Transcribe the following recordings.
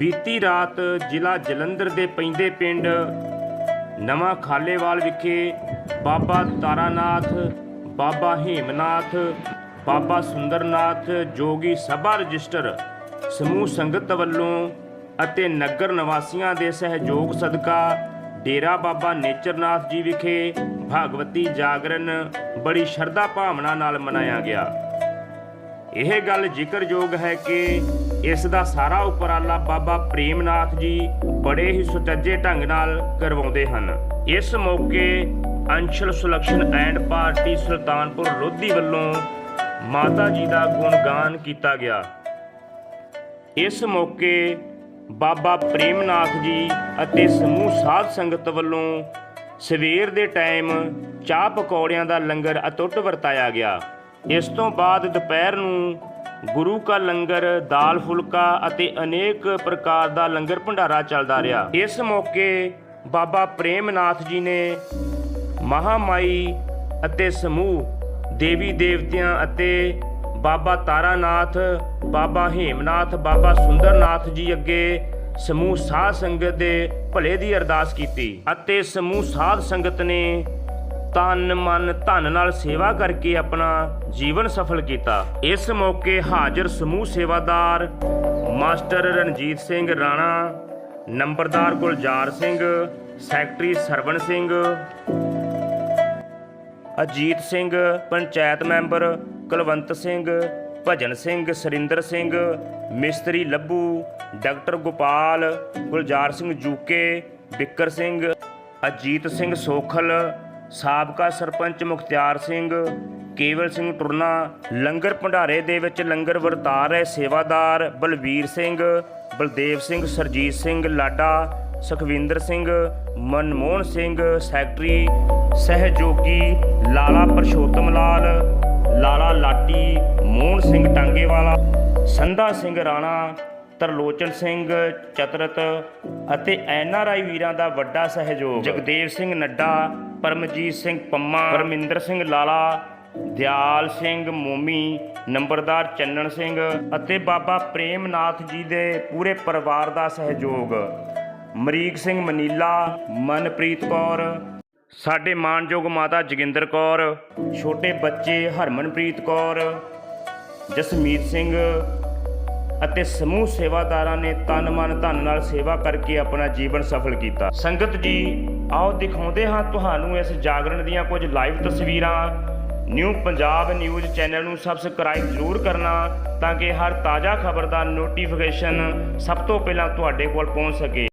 ਬੀਤੀ ਰਾਤ ਜ਼ਿਲ੍ਹਾ ਜਲੰਧਰ ਦੇ ਪੈਂਦੇ ਪਿੰਡ ਨਵਾਂ ਖਾਲੇਵਾਲ ਵਿਖੇ ਬਾਬਾ ਤਾਰਾਨਾਥ, ਬਾਬਾ ਹੇਮਨਾਥ, ਬਾਬਾ ਸੁੰਦਰਨਾਥ ਜੋਗੀ ਸਭਾ ਰਜਿਸਟਰ, ਸਮੂਹ ਸੰਗਤ ਵੱਲੋਂ ਅਤੇ ਨਗਰ ਨਿਵਾਸੀਆਂ ਦੇ ਸਹਿਯੋਗ ਸਦਕਾ ਡੇਰਾ ਬਾਬਾ ਨੇਚਰਨਾਥ ਜੀ ਵਿਖੇ ਭਾਗਵਤੀ ਜਾਗਰਣ ਬੜੀ ਸ਼ਰਧਾ ਭਾਵਨਾ ਨਾਲ ਮਨਾਇਆ ਗਿਆ। ਇਹ ਗੱਲ ਜ਼ਿਕਰਯੋਗ ਹੈ ਕਿ ਇਸ ਦਾ ਸਾਰਾ ਉਪਰਾਲਾ ਬਾਬਾ ਪ੍ਰੇਮਨਾਥ ਜੀ ਬੜੇ ਹੀ ਸੁਚੱਜੇ ਢੰਗ ਨਾਲ ਕਰਵਾਉਂਦੇ ਹਨ। ਇਸ ਮੌਕੇ ਅੰਸ਼ਲ ਸੁਲਕਸ਼ਨ ਐਂਡ ਪਾਰਟੀ ਸੁਲਤਾਨਪੁਰ ਲੋਧੀ ਵੱਲੋਂ ਮਾਤਾ ਜੀ ਦਾ ਗੁਣਗਾਨ ਕੀਤਾ ਗਿਆ। ਇਸ ਮੌਕੇ ਬਾਬਾ ਪ੍ਰੇਮਨਾਥ ਜੀ ਅਤੇ ਸਮੂਹ ਸਾਧ ਸੰਗਤ ਵੱਲੋਂ ਸਵੇਰ ਦੇ ਟਾਈਮ ਚਾਹ ਪਕੌੜਿਆਂ ਦਾ ਲੰਗਰ ਅਟੁੱਟ ਵਰਤਾਇਆ ਗਿਆ। ਇਸ ਤੋਂ ਬਾਅਦ ਦੁਪਹਿਰ ਨੂੰ ਗੁਰੂ ਕਾ ਲੰਗਰ, ਦਾਲ ਫੁਲਕਾ ਅਤੇ ਅਨੇਕ ਪ੍ਰਕਾਰ ਦਾ ਲੰਗਰ ਭੰਡਾਰਾ ਚੱਲਦਾ ਰਿਹਾ। ਇਸ ਮੌਕੇ ਬਾਬਾ ਪ੍ਰੇਮਨਾਥ ਜੀ ਨੇ ਮਹਾਮਾਈ ਅਤੇ ਸਮੂਹ, ਦੇਵੀ ਦੇਵਤਿਆਂ ਅਤੇ ਬਾਬਾ ਤਾਰਾਨਾਥ, ਬਾਬਾ ਹੇਮਨਾਥ, ਬਾਬਾ ਸੁੰਦਰਨਾਥ ਜੀ ਅੱਗੇ ਸਮੂਹ ਸਾਧ ਸੰਗਤ ਦੇ ਭਲੇ ਦੀ ਅਰਦਾਸ ਕੀਤੀ ਅਤੇ ਸਮੂਹ ਸਾਧ ਸੰਗਤ ਨੇ ਤਨ ਮਨ ਧਨ ਨਾਲ ਸੇਵਾ ਕਰਕੇ ਆਪਣਾ ਜੀਵਨ ਸਫਲ ਕੀਤਾ। ਇਸ ਮੌਕੇ ਹਾਜ਼ਰ ਸਮੂਹ ਸੇਵਾਦਾਰ ਮਾਸਟਰ ਰਣਜੀਤ ਸਿੰਘ ਰਾਣਾ, ਨੰਬਰਦਾਰ ਗੁਲਜ਼ਾਰ ਸਿੰਘ, ਸੈਕਟਰੀ ਸਰਵਣ ਸਿੰਘ, ਅਜੀਤ ਸਿੰਘ, ਪੰਚਾਇਤ ਮੈਂਬਰ ਕੁਲਵੰਤ ਸਿੰਘ, ਭਜਨ ਸਿੰਘ, ਸਰਿੰਦਰ ਸਿੰਘ, ਮਿਸਤਰੀ ਲੱਭੂ, ਡਾਕਟਰ ਗੋਪਾਲ, ਗੁਲਜ਼ਾਰ ਸਿੰਘ ਜੂਕੇ, ਬਿੱਕਰ ਸਿੰਘ, ਅਜੀਤ ਸਿੰਘ ਸੋਖਲ ਸਾਬਕਾ ਸਰਪੰਚ ਮੁਖਤਿਆਰ ਸਿੰਘ, ਕੇਵਲ ਸਿੰਘ ਟੁਰਨਾ, ਲੰਗਰ ਭੰਡਾਰੇ ਦੇ ਵਿੱਚ ਲੰਗਰ ਵਰਤਾ ਰਹੇ ਸੇਵਾਦਾਰ ਬਲਵੀਰ ਸਿੰਘ, ਬਲਦੇਵ ਸਿੰਘ, ਸਰਜੀਤ ਸਿੰਘ, ਲਾਡਾ, ਸੁਖਵਿੰਦਰ ਸਿੰਘ, ਮਨਮੋਹਨ ਸਿੰਘ, ਸੈਕਟਰੀ, ਸਹਿਯੋਗੀ ਲਾਲਾ ਪਰਸ਼ੋਤਮ ਲਾਲ, ਲਾਲਾ ਲਾਟੀ, ਮੋਹਨ ਸਿੰਘ ਟਾਂਗੇਵਾਲਾ, ਸੰਧਾ ਸਿੰਘ ਰਾਣਾ, ਤਰਲੋਚਨ ਸਿੰਘ, ਚਤਰਤ ਅਤੇ ਐਨਆਰਆਈ ਵੀਰਾਂ ਦਾ ਵੱਡਾ ਸਹਿਯੋਗ। ਜਗਦੇਵ ਸਿੰਘ ਨੱਡਾ ਪਰਮਜੀਤ ਸਿੰਘ ਪੰਮਾ ਪਰਮਿੰਦਰ ਸਿੰਘ ਲਾਲਾ, ਦਿਆਲ ਸਿੰਘ ਮੋਮੀ, ਨੰਬਰਦਾਰ ਚੰਨਣ ਸਿੰਘ ਅਤੇ ਬਾਬਾ ਪ੍ਰੇਮਨਾਥ ਜੀ ਦੇ ਪੂਰੇ ਪਰਿਵਾਰ ਦਾ ਸਹਿਯੋਗ। ਮਰੀਕ ਸਿੰਘ ਮਨੀਲਾ, ਮਨਪ੍ਰੀਤ ਕੌਰ, ਸਾਡੇ ਮਾਨਯੋਗ ਮਾਤਾ ਜੋਗਿੰਦਰ ਕੌਰ, ਛੋਟੇ ਬੱਚੇ ਹਰਮਨਪ੍ਰੀਤ ਕੌਰ, ਜਸਮੀਤ ਸਿੰਘ ਅਤੇ ਸਮੂਹ ਸੇਵਾਦਾਰਾਂ ਨੇ ਤਨ ਮਨ ਧਨ ਨਾਲ ਸੇਵਾ ਕਰਕੇ ਆਪਣਾ ਜੀਵਨ ਸਫਲ ਕੀਤਾ। ਸੰਗਤ ਜੀ, ਆਓ ਦਿਖਾਉਂਦੇ ਹਾਂ ਤੁਹਾਨੂੰ ਇਸ ਜਾਗਰਣ ਦੀਆਂ ਕੁਝ ਲਾਈਵ ਤਸਵੀਰਾਂ। ਨਿਊ ਪੰਜਾਬ ਨਿਊਜ਼ ਚੈਨਲ ਨੂੰ ਸਬਸਕ੍ਰਾਈਬ ਜ਼ਰੂਰ ਕਰਨਾ ਤਾਂ ਕਿ ਹਰ ਤਾਜ਼ਾ ਖਬਰ ਦਾ ਨੋਟੀਫਿਕੇਸ਼ਨ ਸਭ ਤੋਂ ਪਹਿਲਾਂ ਤੁਹਾਡੇ ਕੋਲ ਪਹੁੰਚ ਸਕੇ।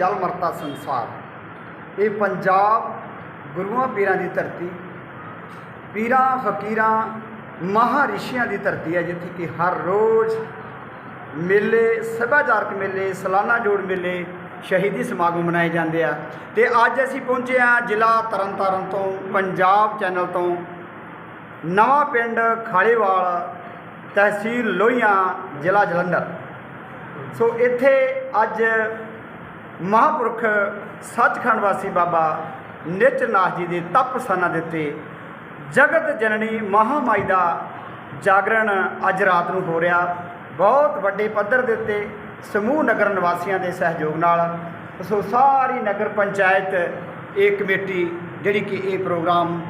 ਜਲ ਮਰਤਾ ਸੰਸਾਰ। ਇਹ ਪੰਜਾਬ ਗੁਰੂਆਂ ਪੀਰਾਂ ਦੀ ਧਰਤੀ, ਪੀਰਾਂ, ਫਕੀਰਾਂ ਮਹਾਰਿਸ਼ੀਆਂ ਦੀ ਧਰਤੀ ਹੈ, ਜਿੱਥੇ ਕਿ ਹਰ ਰੋਜ਼ ਮੇਲੇ, ਸੱਭਿਆਚਾਰਕ ਮੇਲੇ, ਸਾਲਾਨਾ ਜੋੜ ਮੇਲੇ, ਸ਼ਹੀਦੀ ਸਮਾਗਮ ਮਨਾਏ ਜਾਂਦੇ ਆ। ਤੇ ਅੱਜ ਅਸੀਂ ਪਹੁੰਚੇ ਆ ਜ਼ਿਲ੍ਹਾ ਤਰਨਤਾਰਨ ਤੋਂ, ਪੰਜਾਬ ਚੈਨਲ ਤੋਂ। ਨਵਾਂ ਪਿੰਡ ਖਾਲੇਵਾਲ, ਤਹਿਸੀਲ ਲੋਹੀਆਂ, ਜ਼ਿਲ੍ਹਾ ਜਲੰਧਰ। ਸੋ ਇੱਥੇ ਅੱਜ ਮਹਾਂਪੁਰਖ ਸੱਚਖੰਡ ਵਾਸੀ ਬਾਬਾ ਨਿਚਨਾਥ ਜੀ ਦੇ ਤਪ ਸਥਾਨਾਂ ਦੇ ਉੱਤੇ ਜਗਤ ਜਨਨੀ ਮਹਾਮਾਈ ਦਾ ਜਾਗਰਣ ਅੱਜ ਰਾਤ ਨੂੰ ਹੋ ਰਿਹਾ। ਬਹੁਤ ਵੱਡੇ ਪੱਧਰ ਦੇ ਉੱਤੇ ਸਮੂਹ ਨਗਰ ਨਿਵਾਸੀਆਂ ਦੇ ਸਹਿਯੋਗ ਨਾਲ ਸੋ ਸਾਰੀ ਨਗਰ ਪੰਚਾਇਤ, ਇਹ ਕਮੇਟੀ ਜਿਹੜੀ ਕਿ ਇਹ ਪ੍ਰੋਗਰਾਮ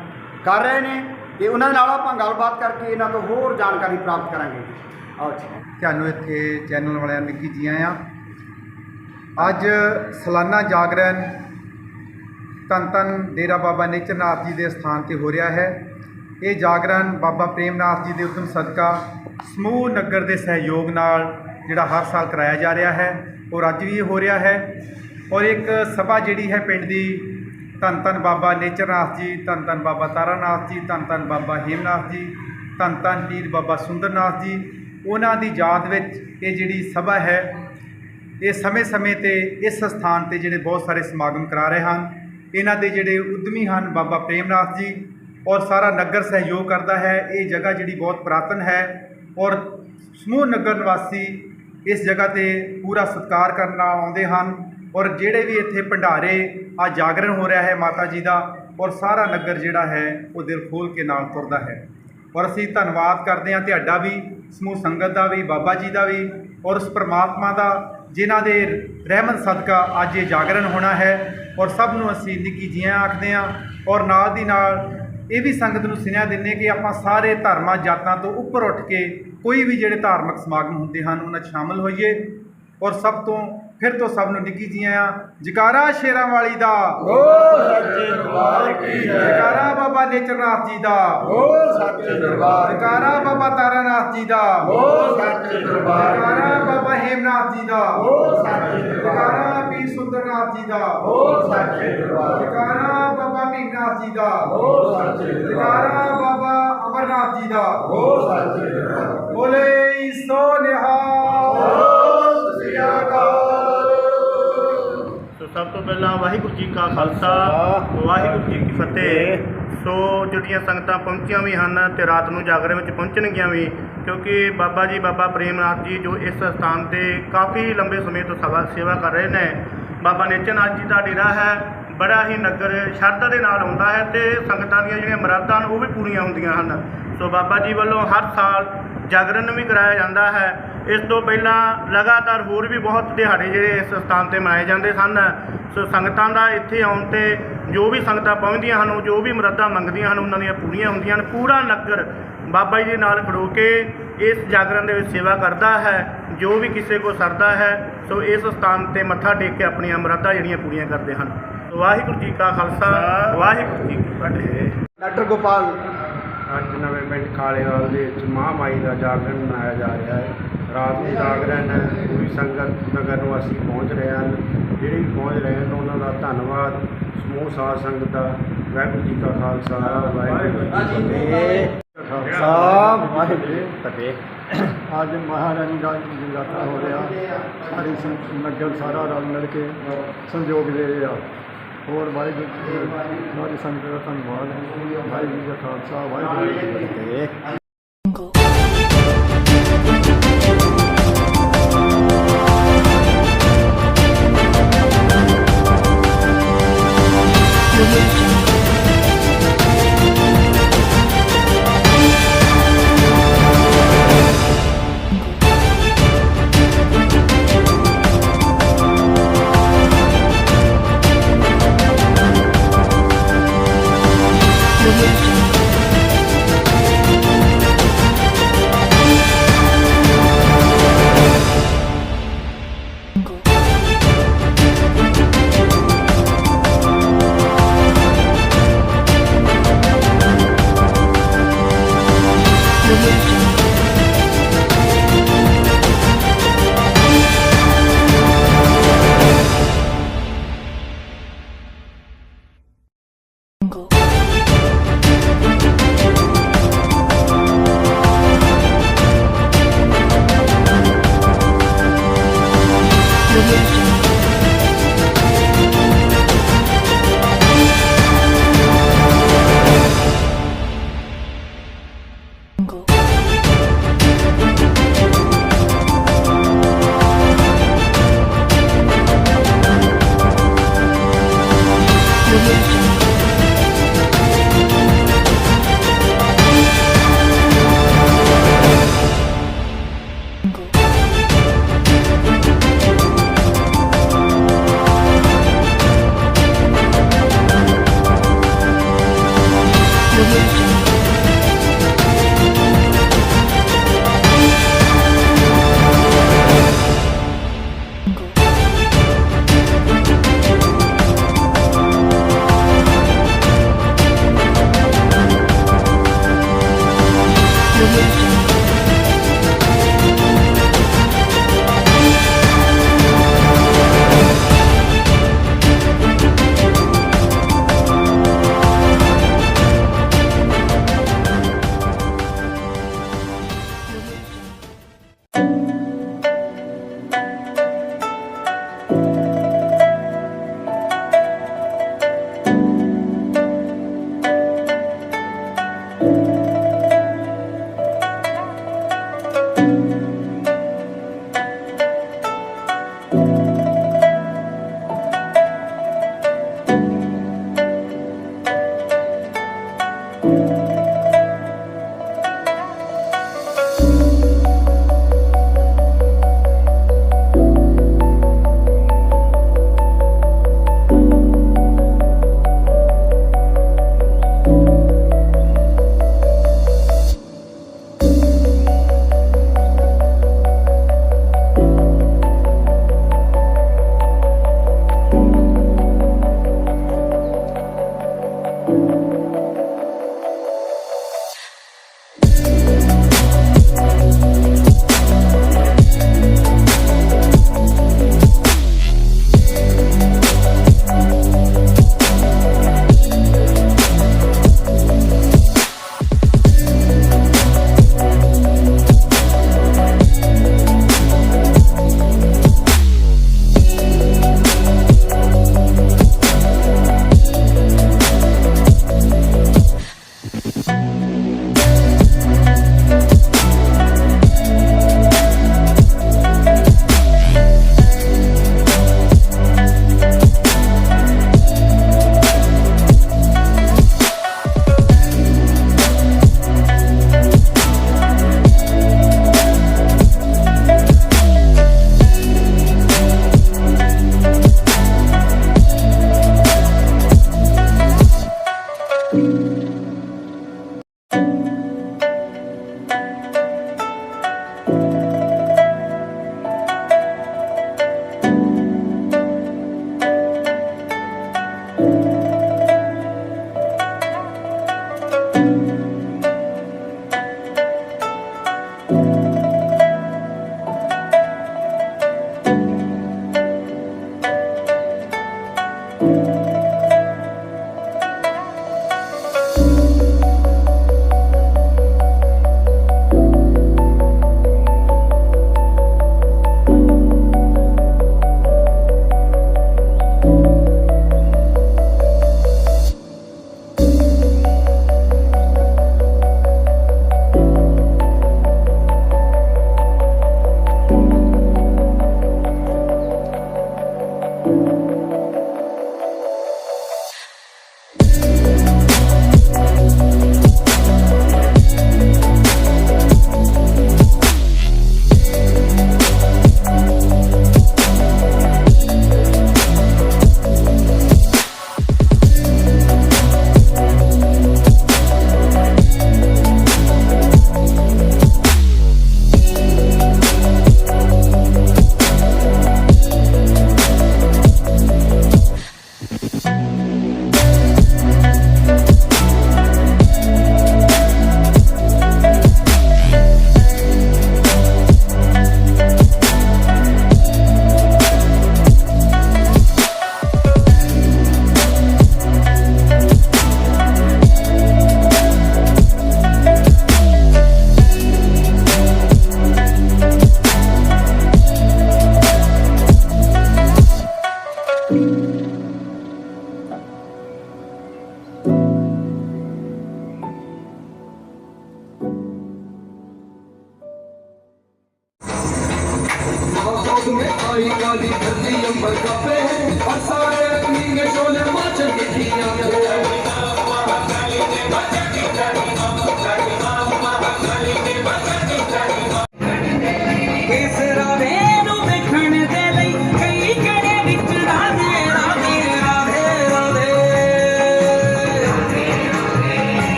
ਕਰ ਰਹੇ ਨੇ, ਤੇ ਉਹਨਾਂ ਨਾਲ ਆਪਾਂ ਗੱਲਬਾਤ ਕਰਕੇ ਇਹਨਾਂ ਤੋਂ ਹੋਰ ਜਾਣਕਾਰੀ ਪ੍ਰਾਪਤ ਕਰਾਂਗੇ। ਆਓ ਜੀ। ਤੁਹਾਨੂੰ ਇੱਥੇ ਚੈਨਲ ਵਾਲਿਆਂ ਨੂੰ ਕੀ ਜੀ ਆਇਆਂ ਅੱਜ ਸਾਲਾਨਾ ਜਾਗਰਣ ਧੰਨ ਧੰਨ ਡੇਰਾ ਬਾਬਾ ਨੇਚਰਨਾਥ ਜੀ ਦੇ ਸਥਾਨ ਤੇ ਹੋ ਰਿਹਾ ਹੈ। ਇਹ ਜਾਗਰਣ ਬਾਬਾ ਪ੍ਰੇਮਨਾਥ ਜੀ ਦੇ ਉਦਮ ਸਦਕਾ ਸਮੂਹ ਨਗਰ ਦੇ ਸਹਿਯੋਗ ਨਾਲ ਜਿਹੜਾ ਹਰ ਸਾਲ ਕਰਾਇਆ ਜਾ ਰਿਹਾ ਹੈ ਔਰ ਅੱਜ ਵੀ ਇਹ ਹੋ ਰਿਹਾ ਹੈ। ਔਰ ਇੱਕ ਸਭਾ ਜਿਹੜੀ ਹੈ ਪਿੰਡ ਦੀ, ਧੰਨ ਧੰਨ ਬਾਬਾ ਨੇਚਰਨਾਥ ਜੀ, ਧੰਨ ਧੰਨ ਬਾਬਾ ਤਾਰਾਨਾਥ ਜੀ, ਧੰਨ ਧੰਨ ਬਾਬਾ ਹੇਮਨਾਥ ਜੀ, ਧੰਨ ਧੰਨ ਪੀਰ ਬਾਬਾ ਸੁੰਦਰਨਾਥ ਜੀ, ਉਹਨਾਂ ਦੀ ਯਾਦ ਵਿੱਚ ਇਹ ਜਿਹੜੀ ਸਭਾ ਹੈ ਇਹ ਸਮੇਂ-ਸਮੇਂ ਤੇ ਇਸ ਸਥਾਨ ਤੇ ਜਿਹੜੇ ਬਹੁਤ ਸਾਰੇ ਸਮਾਗਮ ਕਰਾ ਰਹੇ ਹਨ। ਇਹਨਾਂ ਦੇ ਜਿਹੜੇ ਉਦਮੀ ਹਨ, ਬਾਬਾ ਪ੍ਰੇਮਨਾਥ ਜੀ ਔਰ ਸਾਰਾ ਨਗਰ ਸਹਿਯੋਗ ਕਰਦਾ ਹੈ। ਇਹ ਜਗ੍ਹਾ ਜਿਹੜੀ ਬਹੁਤ ਪੁਰਾਤਨ ਹੈ ਔਰ ਸਮੂਹ ਨਗਰ ਨਿਵਾਸੀ ਇਸ ਜਗ੍ਹਾ ਤੇ ਪੂਰਾ ਸਤਿਕਾਰ ਕਰਨ ਨਾਲ ਆਉਂਦੇ ਹਨ ਔਰ ਜਿਹੜੇ ਵੀ ਇੱਥੇ ਭੰਡਾਰੇ ਆ ਜਾਗਰਣ ਹੋ ਰਿਹਾ ਹੈ ਮਾਤਾ ਜੀ ਦਾ ਔਰ ਸਾਰਾ ਨਗਰ ਜਿਹੜਾ ਹੈ ਉਹ ਦਿਲ ਖੋਲ ਕੇ ਨਾਲ ਤੁਰਦਾ ਹੈ। ਔਰ ਅਸੀਂ ਧੰਨਵਾਦ ਕਰਦੇ ਹਾਂ, ਤੁਹਾਡਾ ਵੀ, ਸਮੂਹ ਸੰਗਤ ਦਾ ਵੀ, ਬਾਬਾ ਜੀ ਦਾ ਵੀ ਔਰ ਉਸ ਪ੍ਰਮਾਤਮਾ ਦਾ ਜਿਨ੍ਹਾਂ ਦੇ ਰਹਿਮਤ ਸਦਕਾ ਅੱਜ ਇਹ ਜਾਗਰਣ ਹੋਣਾ ਹੈ ਔਰ ਸਭ ਨੂੰ ਅਸੀਂ ਨਿੱਕੀ ਜੀਆਂ ਆਖਦੇ ਹਾਂ ਔਰ ਨਾਲ ਦੀ ਨਾਲ ਇਹ ਵੀ ਸੰਗਤ ਨੂੰ ਸੁਨੇਹਾ ਦਿੰਦੇ ਕਿ ਆਪਾਂ ਸਾਰੇ ਧਰਮਾਂ ਜਾਤਾਂ ਤੋਂ ਉੱਪਰ ਉੱਠ ਕੇ ਕੋਈ ਵੀ ਜਿਹੜੇ ਧਾਰਮਿਕ ਸਮਾਗਮ ਹੁੰਦੇ ਹਨ, ਉਹਨਾਂ 'ਚ ਸ਼ਾਮਲ ਹੋਈਏ ਔਰ ਸਭ ਤੋਂ ਫਿਰ ਤੋਂ ਸਭ ਨੂੰ ਨਿੱਕੀ ਜੀਆਂ ਆ। ਜਕਾਰਾ ਸ਼ੇਰਾਂ ਵਾਲੀ ਦਾ। ਬੋਲ ਸੱਚੇ ਨੇਚਰਨਾਥ ਜੀ ਦਾ। ਬੋਲ ਸੱਚੇ ਦਰਬਾਰ। ਜਕਾਰਾ ਬਾਬਾ ਤਾਰਾਨਾਥ ਜੀ ਦਾ। ਬੋਲ ਸੱਚੇ ਦਰਬਾਰ। ਜਕਾਰਾ ਬਾਬਾ ਹੇਮਨਾਥ ਜੀ ਦਾ। ਬੋਲ ਸੱਚੇ ਦਰਬਾਰ। ਜਕਾਰਾ ਪੀਰ ਸੁੰਦਰਨਾਥ ਜੀ ਦਾ। ਬੋਲ ਸੱਚੇ ਦਰਬਾਰ। ਜਕਾਰਾ ਬਾਬਾ ਮੀਨਾਥ ਜੀ ਦਾ। ਬੋਲ ਸੱਚੇ ਦਰਬਾਰ। ਜਕਾਰਾ ਬਾਬਾ ਅਮਰਨਾਥ ਜੀ ਦਾ। ਬੋਲ ਸੱਚੇ ਦਰਬਾਰ। ਬੋਲੇ ਸੋ ਨਿਹਾਲ। ਸਭ ਤੋਂ ਪਹਿਲਾਂ ਵਾਹਿਗੁਰੂ ਜੀ ਕਾ ਖਾਲਸਾ ਵਾਹਿਗੁਰੂ ਜੀ ਕੀ ਫਤਿਹ। ਸੋ ਜਿਹੜੀਆਂ ਸੰਗਤਾਂ ਪਹੁੰਚੀਆਂ ਵੀ ਹਨ ਤੇ ਰਾਤ ਨੂੰ ਜਾਗਰਣ ਵਿੱਚ ਪਹੁੰਚਣਗੀਆਂ ਵੀ, ਕਿਉਂਕਿ ਬਾਬਾ ਜੀ, ਬਾਬਾ ਪ੍ਰੇਮਨਾਥ ਜੀ ਜੋ ਇਸ ਸਥਾਨ ਤੇ ਕਾਫੀ ਲੰਬੇ ਸਮੇਂ ਤੋਂ ਸਵਾ, ਸੇਵਾ ਕਰ ਰਹੇ ਨੇ, ਬਾਬਾ ਨੇਚਰਨਾਥ ਜੀ ਦਾ ਡੇਰਾ ਹੈ, ਬੜਾ ਹੀ ਨਗਰ ਸ਼ਰਧਾ ਦੇ ਨਾਲ ਆਉਂਦਾ ਹੈ ਤੇ ਸੰਗਤਾਂ ਦੀਆਂ ਜਿਹੜੀਆਂ ਮੁਰਾਦਾਂ ਹਨ ਉਹ ਵੀ ਪੂਰੀਆਂ ਹੁੰਦੀਆਂ ਹਨ। ਸੋ ਬਾਬਾ ਜੀ ਵੱਲੋਂ ਹਰ ਸਾਲ ਜਾਗਰਣ ਵੀ ਕਰਾਇਆ ਜਾਂਦਾ ਹੈ ਇਸ ਤੋਂ ਪਹਿਲਾਂ ਲਗਾਤਾਰ ਹੋਰ ਵੀ ਬਹੁਤ ਦਿਹਾੜੇ ਜਿਹੜੇ ਇਸ ਸਥਾਨ ਤੇ ਮਨਾਏ ਜਾਂਦੇ ਸਨ। ਸੋ ਸੰਗਤਾਂ ਦਾ ਇੱਥੇ ਆਉਣ ਤੇ ਜੋ ਵੀ ਸੰਗਤਾਂ ਪਹੁੰਚਦੀਆਂ ਹਨ ਉਹ ਜੋ ਵੀ ਮੁਰਾਦਾਂ ਮੰਗਦੀਆਂ ਹਨ ਉਹਨਾਂ ਦੀਆਂ ਪੂਰੀਆਂ ਹੁੰਦੀਆਂ ਹਨ। ਪੂਰਾ ਨਗਰ ਬਾਬਾ ਜੀ ਦੇ ਨਾਲ ਖੜੋ ਕੇ ਇਸ ਜਾਗਰਣ ਦੇ ਵਿੱਚ ਸੇਵਾ ਕਰਦਾ ਹੈ। ਜੋ ਵੀ ਕਿਸੇ ਕੋ ਸਰਦਾ ਹੈ ਸੋ ਇਸ ਸਥਾਨ ਤੇ ਮੱਥਾ ਟੇਕ ਕੇ ਆਪਣੀਆਂ ਮੁਰਾਦਾਂ ਜਿਹੜੀਆਂ ਪੂਰੀਆਂ ਕਰਦੇ ਹਨ। ਵਾਹਿਗੁਰੂ ਜੀ ਕਾ ਖਾਲਸਾ ਵਾਹਿਗੁਰੂ ਜੀ ਕੀ ਫਤਿਹ। ਡਾਕਟਰ ਗੋਪਾਲ। ਅੱਜ ਨਵੇਂ ਪਿੰਡ ਕਾਲੇਵਾਲ ਦੇ ਵਿੱਚ ਮਹਾਮਾਈ ਦਾ ਜਾਗਰਣ ਮਨਾਇਆ ਜਾ ਰਿਹਾ ਹੈ। ਰਾਤ ਨੂੰ ਜਾਗਰਣ ਹੈ ਪੂਰੀ ਸੰਗਤ ਨਗਰ ਨੂੰ ਅਸੀਂ ਪਹੁੰਚ ਰਹੇ ਹਨ। ਜਿਹੜੇ ਵੀ ਪਹੁੰਚ ਰਹੇ ਹਨ ਉਹਨਾਂ ਦਾ ਧੰਨਵਾਦ। ਸਮੂਹ ਸਾਧ ਸੰਗਤ ਦਾ ਵਾਹਿਗੁਰੂ ਜੀ ਕਾ ਖਾਲਸਾ ਵਾਹਿਗੁਰੂ ਜੀ ਕੀ ਫਤਿਹ। ਸਾਹਿਬ ਵਾਹਿਗੁਰੂ ਫਤਿਹ। ਅੱਜ ਮਹਾਰਾਣੀ ਦਾ ਜਗਰਾਤਾ ਹੋ ਰਿਹਾ। ਸਾਰੀ ਨਗਰ ਸਾਰਾ ਰਲ ਮਿਲ ਕੇ ਸੰਯੋਗ ਦੇ ਰਿਹਾ ਹੋਰ ਵਾਹਿਗੁਰੂ ਜੀ ਸਾਰੀ ਸੰਗਤ ਦਾ ਧੰਨਵਾਦ। ਵਾਹਿਗੁਰੂ ਜੀ ਦਾ ਖਾਲਸਾ ਵਾਹਿਗੁਰੂ ਜੀ ਕੀ ਫਤਿਹ।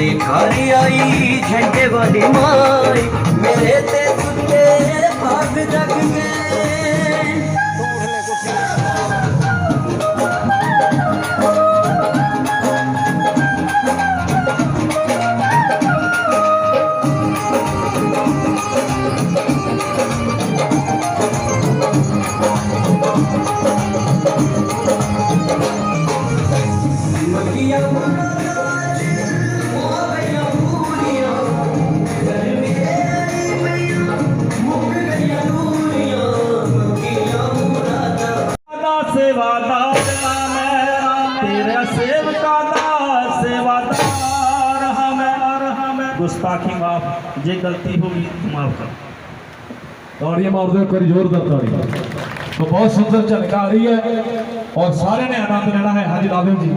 मेरे घर आई झंडे वाली माई मेरे ते तुझे भाग लग गए तेरा सेवका सेवादार हम। गुस्ताखी माफ़, जे गलती होगी माफ़ कर। ताड़ियाँ मार दो करी जोरदार ताड़ियाँ तो बहुत सुंदर झलका आ रही है और सारे ने आनंद लेना है। हाजी राधव जी।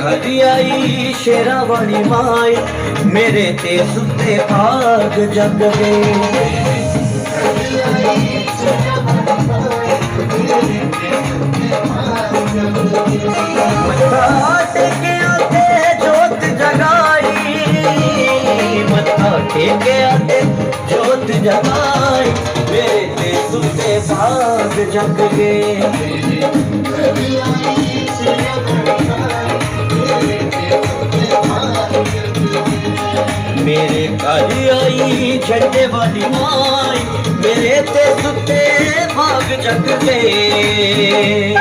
ਮੇਰੇ ਆਈ ਸ਼ੇਰਾ ਵਾਲੀ ਮਾਈ, ਮੇਰੇ ਤੇ ਸੁੱਤੇ ਭਾਗ ਜਗ ਗਏ। ਮੱਥਾ ਟੇਕਿਆ ਤੇ ਜੋਤ ਜਗਾਈ, ਮੱਥਾ ਟੇਕਿਆ ਤੇ ਜੋਤ ਜਗਾਈ, ਮੇਰੇ ਤੇ ਸੁੱਤੇ ਭਾਗ ਜਗ ਗਏ। ਮੇਰੇ ਘਰ ਆਈ ਛੱਡੇ ਵਾਲੀ ਮਾਈ ਮੇਰੇ ਤੇ ਸੁੱਤੇ ਭਾਗ ਜਗ ਗਏ